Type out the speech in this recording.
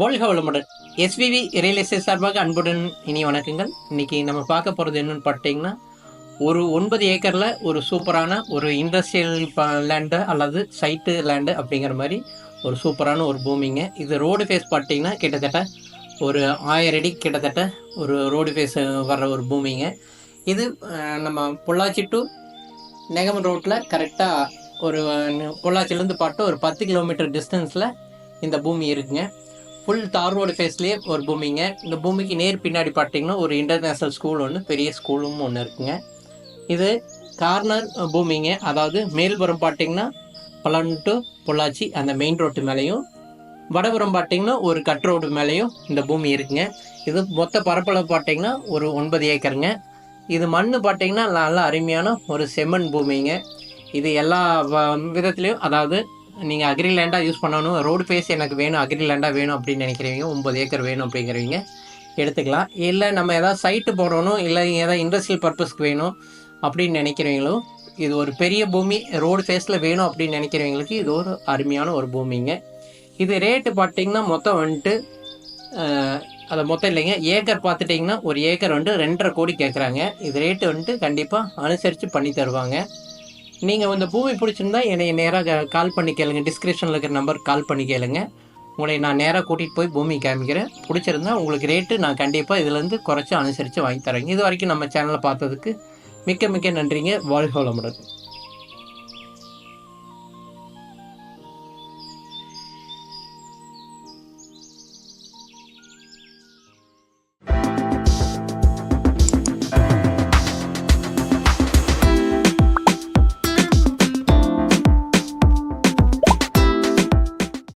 போல்க வளமுடன் SVV real estate சார்பாக அன்புடன் இனி வணக்கங்கள். இன்னைக்கு நம்ம பார்க்க போகிறது என்னன்னு பார்த்தீங்கன்னா ஒரு ஒன்பது ஏக்கரில் ஒரு சூப்பரான ஒரு இண்டஸ்ட்ரியல் லேண்டு அல்லது சைட்டு லேண்டு அப்படிங்கிற மாதிரி ஒரு சூப்பரான ஒரு பூமிங்க. இது ரோடு ஃபேஸ் பார்த்தீங்கன்னா கிட்டத்தட்ட ஒரு ஆயிரம் அடி கிட்டத்தட்ட ஒரு ரோடு ஃபேஸ் வர்ற ஒரு பூமிங்க. இது நம்ம பொள்ளாச்சி டு நெகமன் ரோட்டில் கரெக்டாக ஒரு பொள்ளாச்சிலேருந்து பார்த்து ஒரு பத்து கிலோமீட்டர் டிஸ்டன்ஸில் இந்த பூமி இருக்குங்க. ஃபுல் தார் ரோடு ஃபேஸ்லேயே ஒரு பூமிங்க. இந்த பூமிக்கு நேர் பின்னாடி பார்த்தீங்கன்னா ஒரு இன்டர்நேஷ்னல் ஸ்கூல் ஒன்று பெரிய ஸ்கூலும் ஒன்று இருக்குங்க. இது கார்னர் பூமிங்க. அதாவது மேல்புறம் பார்த்தீங்கன்னா பலன் டு பொள்ளாச்சி அந்த மெயின் ரோட்டு மேலேயும். வடபுறம் பார்த்தீங்கன்னா ஒரு கட் ரோடு மேலேயும் இந்த பூமி இருக்குங்க. இது மொத்த பரப்பளவு பார்த்தீங்கன்னா ஒரு ஒன்பது ஏக்கருங்க. இது மண் பார்த்தீங்கன்னா நல்லா அருமையான ஒரு செம்மண் பூமிங்க. இது எல்லா வ- விதத்துலேயும் அதாவது நீங்கள் அக்ரி லேண்டாக யூஸ் பண்ணணும். ரோடு ஃபேஸ் எனக்கு வேணும் அக்ரி லேண்டாக வேணும் அப்படின்னு நினைக்கிறவங்க ஒம்பது ஏக்கர் வேணும் அப்படிங்கிறவங்க எடுத்துக்கலாம். இல்லை நம்ம ஏதாவது சைட்டு போடணும் இல்லை ஏதாவது இண்டஸ்ட்ரியல் பர்பஸ்க்கு வேணும் அப்படின்னு நினைக்கிறவங்களும் இது ஒரு பெரிய பூமி ரோடு ஃபேஸில் வேணும் அப்படின்னு நினைக்கிறவங்களுக்கு இது ஒரு அருமையான ஒரு பூமிங்க. இது ரேட்டு பார்த்தீங்கன்னா மொத்தம் வந்துட்டு அதை மொத்தம் இல்லைங்க. ஏக்கர் பார்த்துட்டிங்கன்னா ஒரு ஏக்கர் வந்துட்டு ரெண்டரை கோடி கேட்குறாங்க இது ரேட்டு வந்துட்டு கண்டிப்பாக அனுசரித்து பண்ணி தருவாங்க. நீங்கள் இந்த பூமி பிடிச்சிருந்தா என்னை நேராக கால் பண்ணி கேளுங்க. டிஸ்கிரிப்ஷனில் இருக்கிற நம்பருக்கு கால் பண்ணி கேளுங்க. உங்களை நான் நேராக கூட்டிகிட்டு போய் பூமி காமிக்கிறேன். பிடிச்சிருந்தா உங்களுக்கு ரேட்டு நான் கண்டிப்பாக இதுலேருந்து குறைச்சி அனுசரித்து வாங்கி தரேங்க. இது வரைக்கும் நம்ம சேனலை பார்த்ததுக்கு மிக்க மிக்க நன்றிங்க. வாழ்க வளமுடன்.